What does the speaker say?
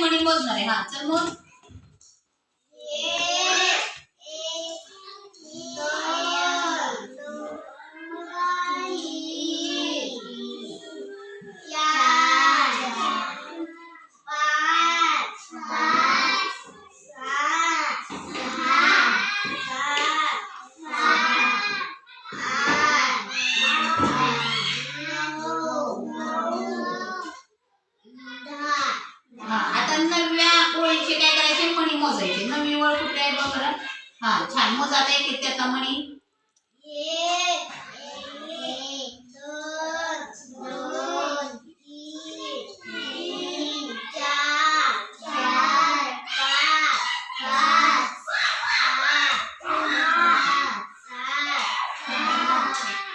मी म्हणी मोजणार आहे हा चल मग नव्या नवव्या काय करायचे मणी मोजायचे नवी ओळ कुठे आहे बघा हा छान मोजायला एक येते आता मणी Thank.